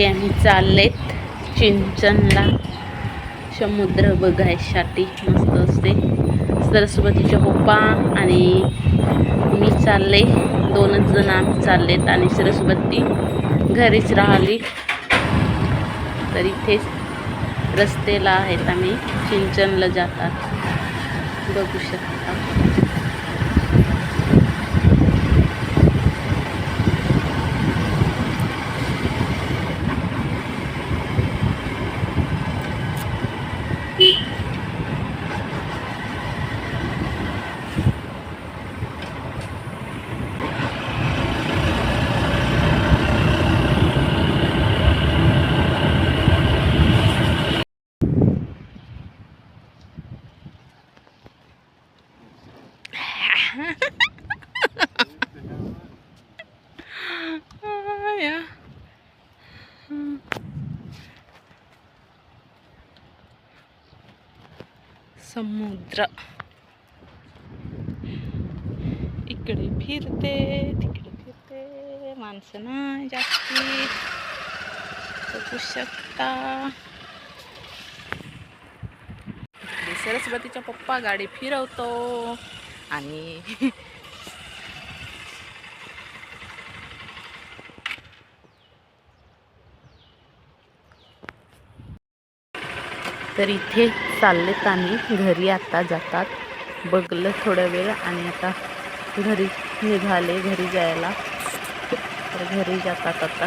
इथे आम्ही चाललेत चिंचनला. समुद्र बघायसाठी मस्त असते. सरस्वतीच्या पप्पा आणि मी चालले. दोनच जण आम्ही चाललेत आणि सरस्वती घरीच राहिली. तर इथेच रस्तेला आहेत आम्ही. चिंचनला जातात. बघू शकता. Ja. समुद्र. इकडे फिरते तिकडे फिरते. माणसं नाही जास्ती. बघू शकता. सरस्वतीचा पप्पा गाडी फिरवतो. आणि तर इथे चाललेत आणि घरी आता जातात. बघलं थोडा वेळ आणि आता घरी निघाले घरी जायला. तर घरी जातात आता.